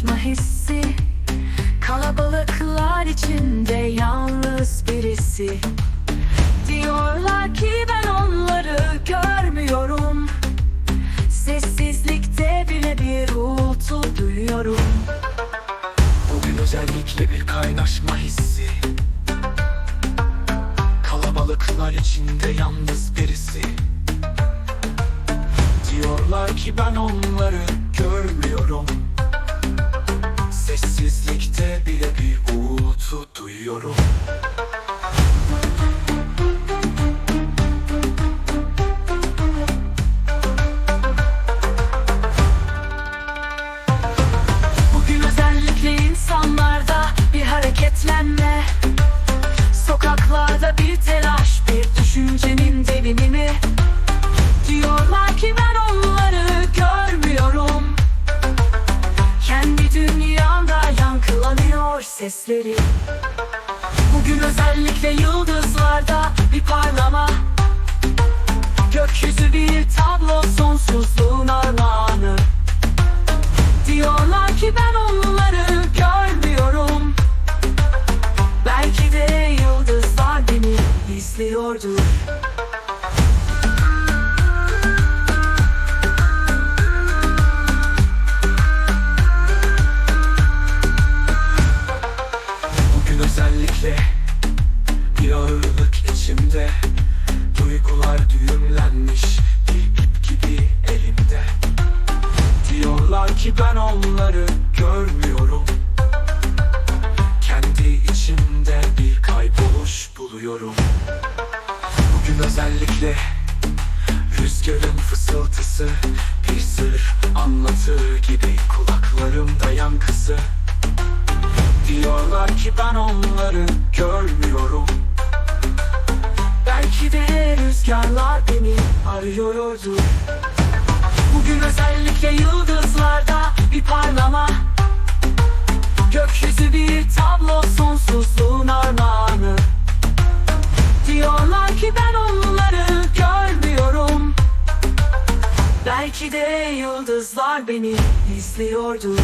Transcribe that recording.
Şaşma hissi. Kalabalıklar içinde yalnız birisi. Diyorlar ki ben onları görmüyorum. Sessizlikte bile bir uğultu duyuyorum. Bugün özellikle bir kaynaşma hissi. Kalabalıklar içinde yalnız birisi. Diyorlar ki ben onları sesleri. Bugün özellikle yıldızlarda bir parlama. Gökyüzü bir tablo sonsuzluğun armağanı. Diyorlar ki ben onları görmüyorum. Belki de yıldızlar beni izliyordur buluyorum Bugün özellikle rüzgarın fısıltısı Bir sır anlatır gibi kulaklarımda yankısı. Diyorlar ki ben onları görmüyorum. Belki de rüzgarlar beni arıyordu. Bugün özellikle yıldızlarda bir parlama. Gökyüzü bir tablo Belki de yıldızlar beni izliyordu.